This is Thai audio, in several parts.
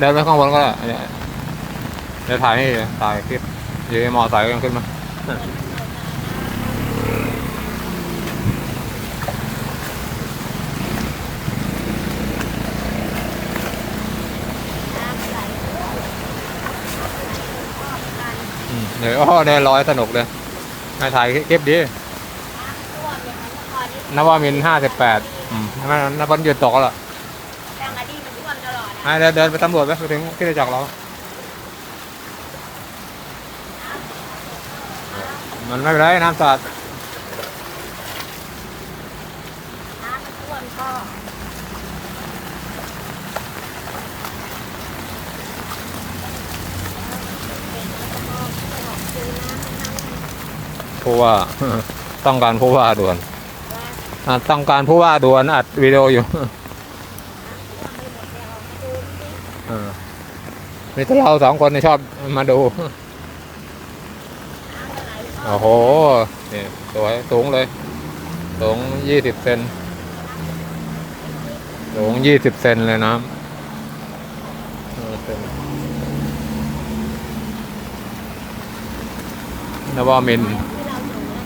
เดินไปข้างบนก็ได้เนี่ยเดี๋ยวถ่ายให้ถ่ายคลิปอยืนมอไซค์กันขึ้นมาน้ำไหลท่วอบกันอืมเดี๋ยวโอ้เดินร้อยสนุกเลยให้ถ่ายคลิปดีน้ำท่วมอย่ามินห้าสิบแปดอืมนับวันหยุดตกแล้ว อดีตมันท่วมตลอดนะอะเดินเดินไปตำรวจไปไปถึงที่จักรเรามันไม่เป็นไรน้ำสาดน้ำมันท่วมก็ผู้ว่า ต้องการผู้ว่าด่วนอะต้องการผู้ว่าด่วนอัดวิดีโออยู่ เออมีแต่เราสองคนชอบมาดู โอ้โหนี่สวยสูงเลย สูงยี่สิบเซนสูงยี่สิบเซนเลยน้ำเออเซนวมิน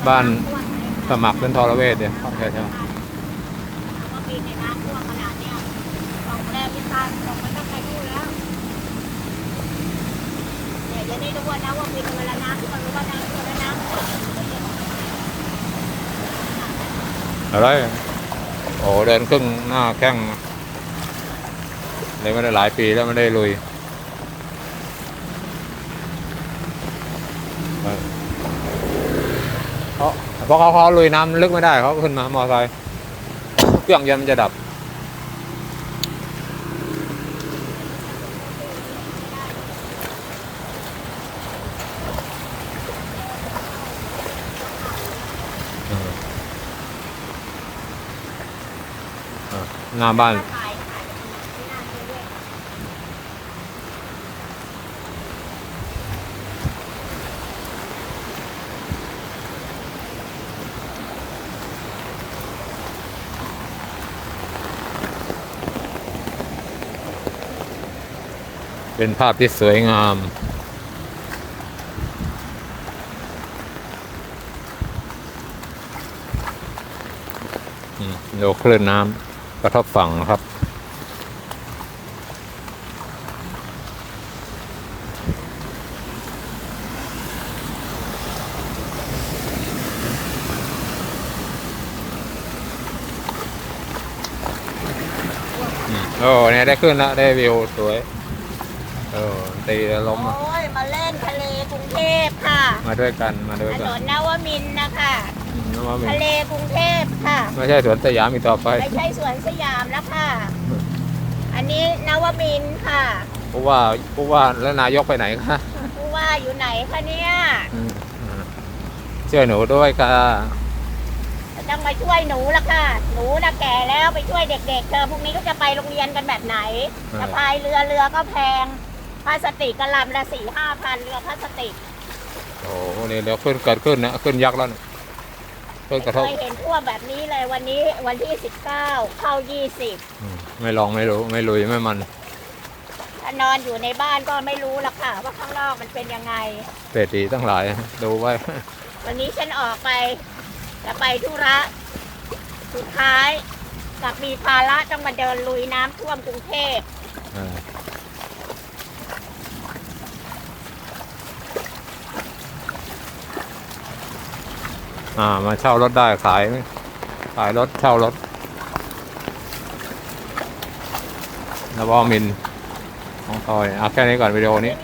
บ้านสมัครเป็นทรเวชเนี่ยใช่ใช่ จะได้รู้ว่านะว่าปีนเวลาน้ำท่วมหรือว่าน้ำท่วมแล้วน้ำอะไรโอ้เดินครึ่งหน้าแข้งเลยไม่ได้หลายปีแล้วไม่ได้ลุยเพราะเขาเขาลุยน้ำลึกไม่ได้เขาขึ้นมามอไซค์เครื่องยนต์มันจะดับ หน้าบ้าน เป็นภาพที่สวยงามอืมดูคลื่นน้ำ กระทบฝั่งนะครับอืมโอ้เนี่ยได้ขึ้นแล้วได้วิวสวย เออตีแล้วล้มอะโอ้ยมาเล่นทะเลกรุงเทพค่ะ มาด้วยกันมาด้วยถกันนนนวมินทร์นะคะ อืมนึกว่าเป็นทะเลกรุงเทพค่ะ ไม่ใช่สวนสยามอีกต่อไปไม่ใช่สวนสยามแล้วค่ะ อันนี้นวมินทร์ค่ะผู้ว่าผู้ว่าแล้วนายกไปไหนคะผู้ว่าอยู่ไหนคะเนี่ย อืมอ่าช่วยหนูด้วยค่ะต้องมาช่วยหนูละค่ะ หนูนะแก่แล้วไปช่วยเด็กๆเธอพรุ่งนี้ก็จะไปโรงเรียนกันแบบไหนอ่าจะพายเรือเรือก็แพงพลาสติกกระลำละสี่ห้าพันเรือพลาสติก โอ้โหนี่เดี๋ยวขึ้นเกิดขึ้นนะขึ้นยักษ์แล้วนะขึ้นกระทเคบยเห็นท่วมแบบนี้เลยวันนี้วันที่สิบเก้าเข้ายี่สิบอืมไม่ลองไม่รู้ไม่ลุยไม่มัน ถ้านอนอยู่ในบ้านก็ไม่รู้ละค่ะ ว่าข้างนอกมันเป็นยังไง เศรษฐีทั้งหลาย ดูไว้ วันนี้ฉันออกไป จะไปธุระสุดท้ายกลับมีภาระต้องมาเดินลุยน้ำท่วมกรุงเทพ เออ อ่า มาเช่ารถได้ขาย ขายรถเช่ารถนวมินของทอยเอาแค่นี้ก่อนวิดีโอนี้